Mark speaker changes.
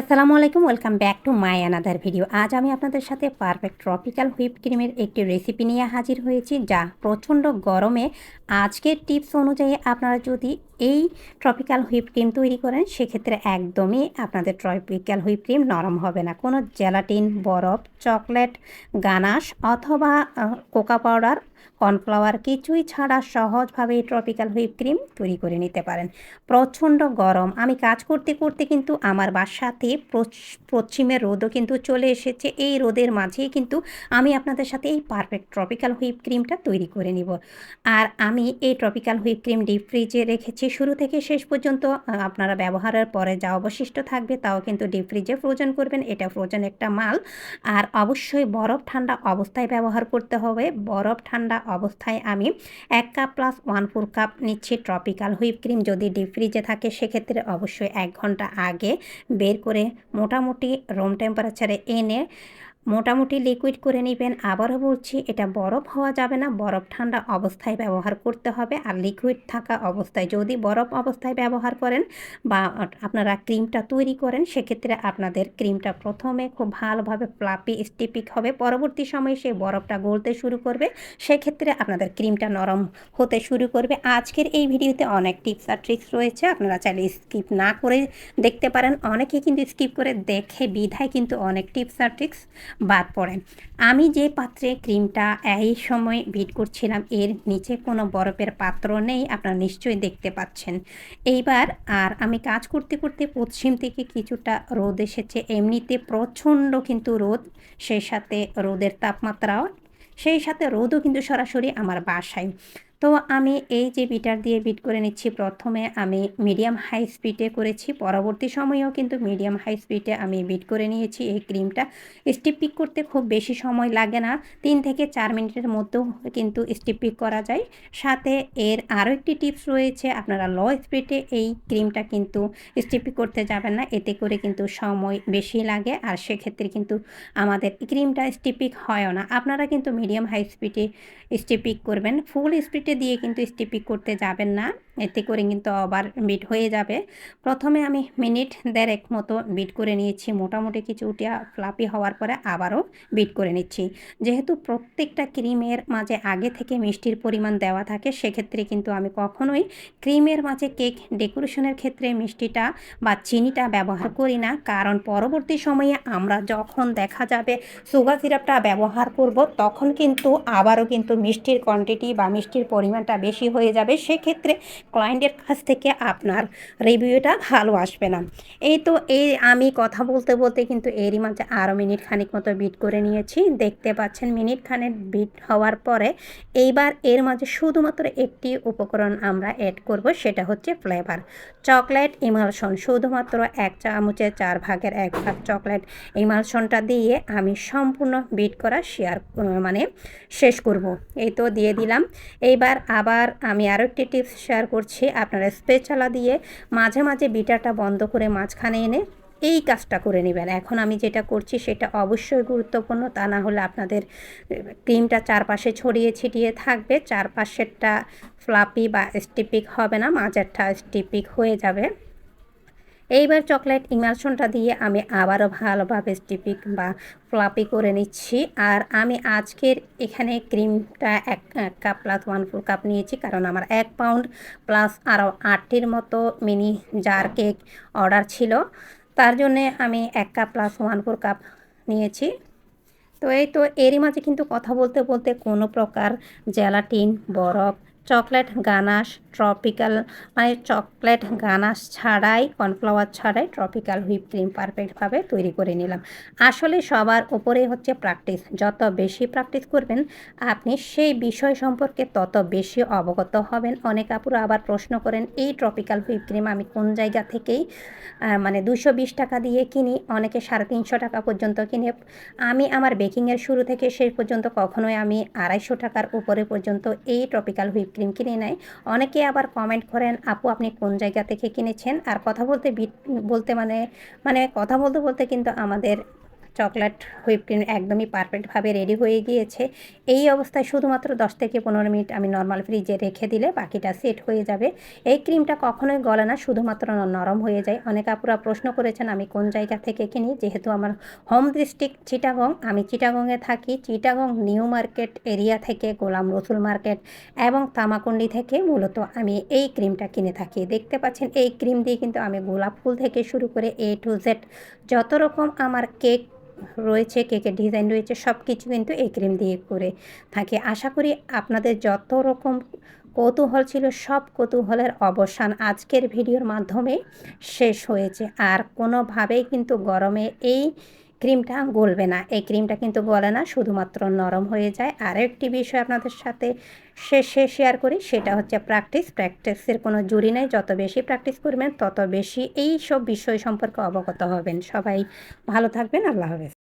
Speaker 1: আসসালামু আলাইকুম, welcome back to my another video. আজ আমি আপনাদের সাথে পারফেক্ট ট্রপিক্যাল হুইপ ক্রিমের একটি রেসিপি নিয়ে হাজির হয়েছি, যা প্রচণ্ড গরমে। আজকের টিপস অনুযায়ী আপনারা যদি এই ট্রপিক্যাল হুইপ ক্রিম তৈরি করেন, সেক্ষেত্রে একদমই আপনাদের ট্রপিক্যাল হুইপ ক্রিম নরম হবে না। কোনো জেলাটিন বরফ চকলেট গানাশ অথবা কোকা পাউডার কর্নফ্লাওয়ার কিছুই ছাড়া সহজভাবে এই ট্রপিক্যাল হুইপ ক্রিম তৈরি করে নিতে পারেন। প্রচণ্ড গরম। আমি কাজ করতে করতে কিন্তু আমার বাসাতে পশ্চিমের রোদও কিন্তু চলে এসেছে। এই রোদের মাঝেই কিন্তু আমি আপনাদের সাথে এই পারফেক্ট ট্রপিক্যাল হুইপ ক্রিমটা তৈরি করে নিব। আর আমি এই ট্রপিক্যাল হুইপ ক্রিম ডিপ ফ্রিজে রেখেছি। শুরু থেকে শেষ পর্যন্ত আপনারা ব্যবহারের পরে যা অবশিষ্ট থাকবে তাও কিন্তু ডিপ ফ্রিজে ফ্রোজেন করবেন। এটা ফ্রোজেন একটা মাল। আর অবশ্যই বরফ ঠান্ডা অবস্থায় ব্যবহার করতে হবে। বরফ ঠান্ডা অবস্থায় আমি এক cup plus one four cup নিচ্ছি ট্রপিক্যাল হুইপ ক্রিম যদি ডিপ ফ্রিজে থাকে, সেক্ষেত্রে অবশ্যই এক ঘণ্টা আগে বের করে মোটামুটি রুম টেম্পারেচারে এনে মোটামুটি লিকুইড করে নেবেন। আবারও বলছি, এটা বরফ হওয়া যাবে না। বরফ ঠান্ডা অবস্থায় ব্যবহার করতে হবে। আর লিকুইড থাকা অবস্থায় যদি বরফ অবস্থায় ব্যবহার করেন বা আপনারা ক্রিমটা তৈরি করেন, সেক্ষেত্রে আপনাদের ক্রিমটা প্রথমে খুব ভালোভাবে ফ্লাপি স্টিপিক হবে। পরবর্তী সময়ে সেই বরফটা গলতে শুরু করবে। সেক্ষেত্রে আপনাদের ক্রিমটা নরম হতে শুরু করবে। আজকের এই ভিডিওতে অনেক টিপস আর ট্রিক্স রয়েছে। আপনারা চাইলে স্কিপ না করে দেখতে পারেন। অনেকে কিন্তু স্কিপ করে দেখে বিধায় কিন্তু অনেক টিপস আর ট্রিক্স বাদ পড়েন। আমি যে পাত্রে ক্রিমটা এই সময় ভিট করছিলাম, এর নিচে কোনো বরফের পাত্র নেই, আপনারা নিশ্চয়ই দেখতে পাচ্ছেন। এইবার আর আমি কাজ করতে করতে পশ্চিম থেকে কিছুটা রোদ এসেছে। এমনিতে প্রচণ্ড কিন্তু রোদ, সেই সাথে রোদের তাপমাত্রাও, সেই সাথে রোদও কিন্তু সরাসরি আমার বাসায়। তো আমি এই যে বিটার দিয়ে বিট করে নিচ্ছি প্রথমে আমি মিডিয়াম হাই স্পিডে করেছি, পরবর্তী সময়েও কিন্তু মিডিয়াম হাই স্পিডে আমি বিট করে নিয়েছি এই ক্রিমটা। স্টিপ পিক করতে খুব বেশি সময় লাগে না, তিন থেকে চার মিনিটের মধ্যেও কিন্তু স্টিপ পিক করা যায়। সাথে এর আরও একটি টিপস রয়েছে, আপনারা লো স্পিডে এই ক্রিমটা কিন্তু স্টিপ পিক করতে যাবেন না, এতে করে কিন্তু সময় বেশি লাগে আর সেক্ষেত্রে কিন্তু আমাদের ক্রিমটা স্টিপিক হয়ও না। আপনারা কিন্তু মিডিয়াম হাই স্পিডে স্টিপিক করবেন, ফুল স্পিডে দিয়ে কিন্তু স্টিপিক করতে যাবেন না। এতে করে কিন্তু আবার বিট হয়ে যাবে। প্রথমে আমি মিনিট দেড়েক মতো বিট করে নিয়েছি। মোটামুটি কিছু কিছুটা ফ্লাপি হওয়ার পরে আবারও বিট করে নিচ্ছি। যেহেতু প্রত্যেকটা ক্রিমের মাঝে আগে থেকে মিষ্টির পরিমাণ দেওয়া থাকে, সেক্ষেত্রে কিন্তু আমি কখনোই ক্রিমের মাঝে কেক ডেকোরেশনের ক্ষেত্রে মিষ্টিটা বা চিনিটা ব্যবহার করি না। কারণ পরবর্তী সময়ে আমরা যখন দেখা যাবে সুগার সিরাপটা ব্যবহার করব, তখন কিন্তু আবারও কিন্তু মিষ্টির কোয়ান্টিটি বা মিষ্টির পরিমাণটা বেশি হয়ে যাবে, সেক্ষেত্রে ক্লায়েন্টের কাছ থেকে আপনার রিভিউটা ভালো আসবে না। এই তো এই আমি কথা বলতে বলতে কিন্তু এরই মাঝে আরও মিনিট খানিক মতো বিট করে নিয়েছি। দেখতে পাচ্ছেন মিনিট খানেক বিট হওয়ার পরে এইবার এর মাঝে শুধুমাত্র একটি উপকরণ আমরা অ্যাড করব, সেটা হচ্ছে ফ্লেভার চকলেট ইমালশন শুধুমাত্র এক চামচে চার ভাগের এক ভাগ চকলেট ইমালশনটা দিয়ে আমি সম্পূর্ণ বিট করা শেয়ার মানে শেষ করব। এই তো দিয়ে দিলাম। এইবার আবার আমি আরও একটি টিপস শেয়ার করছি আপনারা স্পেচালা দিয়ে মাঝে মাঝে বিটাটা বন্ধ করে মাঝখানে এনে এই কাজটা করে নেবেন। এখন আমি যেটা করছি সেটা অবশ্যই গুরুত্বপূর্ণ, তা না হলে আপনাদের ক্রিমটা চারপাশে ছড়িয়ে ছিটিয়ে থাকবে, চারপাশেরটা ফ্লাপি বা স্টিপিক হবে না, মাঝেরটা স্টিপিক হয়ে যাবে। এইবার চকলেট ইমালশনটা দিয়ে আমি আবারও ভালোভাবে স্টিপিক বা ফ্লাপি করে নিচ্ছি। আর আমি আজকের এখানে ক্রিমটা এক cup plus one full cup নিয়েছি, কারণ আমার এক পাউন্ড প্লাস আরও আটটির মতো মিনি জার কেক অর্ডার ছিল। তার জন্যে আমি এক cup plus one four cup নিয়েছি। তো এই তো এরই মাঝে কিন্তু কথা বলতে বলতে কোনো প্রকার জেলাটিন বরফ চকলেট গানাশ ট্রপিক্যাল মানে চকলেট গানাশ ছাড়াই কর্নফ্লাওয়ার ছাড়াই ট্রপিক্যাল হুইপ ক্রিম পারফেক্টভাবে তৈরি করে নিলাম। আসলে সবার উপরে হচ্ছে প্র্যাকটিস। যত বেশি প্র্যাকটিস করবেন, আপনি সেই বিষয় সম্পর্কে তত বেশি অবগত হবেন। অনেক আপুরা আবার প্রশ্ন করেন, এই ট্রপিক্যাল হুইপ ক্রিম আমি কোন জায়গা থেকেই মানে দুশো বিশ টাকা দিয়ে কিনি? অনেকে সাড়ে তিনশো টাকা পর্যন্ত কিনে। আমি আমার বেকিংয়ের শুরু থেকে শেষ পর্যন্ত কখনোই আমি আড়াইশো টাকার উপরে পর্যন্ত এই ট্রপিক্যাল হুইপ ক্রিম কিনে নেয়। অনেকে আবার কমেন্ট করেন, আপু, আপনি কোন জায়গা থেকে কিনেছেন? আর কথা বলতে বলতে মানে মানে কথা বলতে বলতে কিন্তু আমাদের চকলেট হুইপ ক্রিম একদমই পারফেক্টভাবে রেডি হয়ে গিয়েছে। এই অবস্থায় শুধুমাত্র দশ থেকে পনেরো মিনিট আমি নর্মাল ফ্রিজে রেখে দিলে বাকিটা সেট হয়ে যাবে। এই ক্রিমটা কখনোই গলে না, শুধুমাত্র নরম হয়ে যায়। অনেক আপুরা প্রশ্ন করেছেন, আমি কোন জায়গা থেকে কিনি? যেহেতু আমার হোম ডিস্ট্রিক্ট চিটাগং, আমি চিটাগংয়ে থাকি। চিটাগং, নিউ মার্কেট এরিয়া থেকে, গোলাম রসুল মার্কেট এবং তামাকুন্ডি থেকে মূলত আমি এই ক্রিমটা কিনে থাকি। দেখতে পাচ্ছেন, এই ক্রিম দিয়ে কিন্তু আমি গোলাপ ফুল থেকে শুরু করে এ টু জেড যত রকম আমার কেক রয়েছে, কেকের ডিজাইন রয়েছে সব কিছু কিন্তু এই ক্রিম দিয়ে করে থাকে। আশা করি আপনাদের যত রকম কৌতূহল ছিল, সব কৌতূহলের অবসান আজকের ভিডিওর মাধ্যমে শেষ হয়েছে। আর কোনোভাবেই কিন্তু গরমে এই ক্রিমটা গলবে না। এই ক্রিমটা কিন্তু গলে না, শুধুমাত্র নরম হয়ে যায়। আর একটি বিষয় আপনাদের সাথে শেষে শেয়ার করি, সেটা হচ্ছে প্র্যাকটিস প্র্যাকটিসের কোনো জুড়ি নেই। যত বেশি প্র্যাকটিস করবেন, তত বেশি এই সব বিষয় সম্পর্কে অবগত হবেন। সবাই ভালো থাকবেন, আল্লাহ হাফেজ।